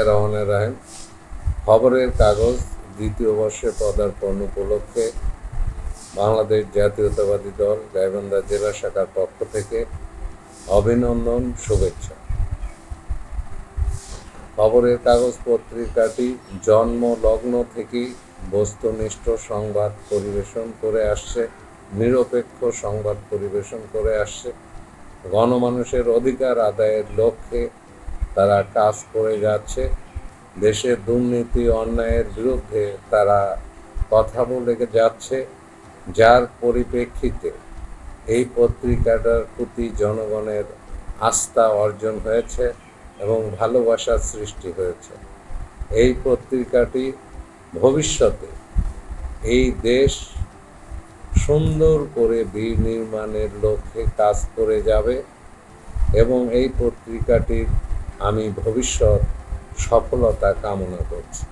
বিসমিল্লাহ রহমানের রাহিম খবরের কাগজ, দ্বিতীয় বর্ষে পদার্পণ উপলক্ষে বাংলাদেশ জাতীয়তাবাদী দল, গাইবান্ধা জেলা শাখার পক্ষ থেকে অভিনন্দন, শুভেচ্ছা। খবরের কাগজ পত্রিকাটি জন্ম লগ্ন থেকেই বস্তুনিষ্ঠ সংবাদ পরিবেশন করে আসছে, নিরপেক্ষ সংবাদ পরিবেশন করে আসছে। গণমানুষের অধিকার আদায়ের লক্ষ্যে তারা কাজ করে যাচ্ছে। দেশের দুর্নীতি, অন্যায়ের বিরুদ্ধে তারা কথা বলে যাচ্ছে। যার পরিপ্রেক্ষিতে এই পত্রিকাটার প্রতি জনগণের আস্থা অর্জন হয়েছে এবং ভালোবাসার সৃষ্টি হয়েছে। এই পত্রিকাটি ভবিষ্যতে এই দেশ সুন্দর করে বিনির্মাণের লক্ষ্যে কাজ করে যাবে এবং এই পত্রিকাটির আমি ভবিষ্যৎ সফলতা কামনা করছি।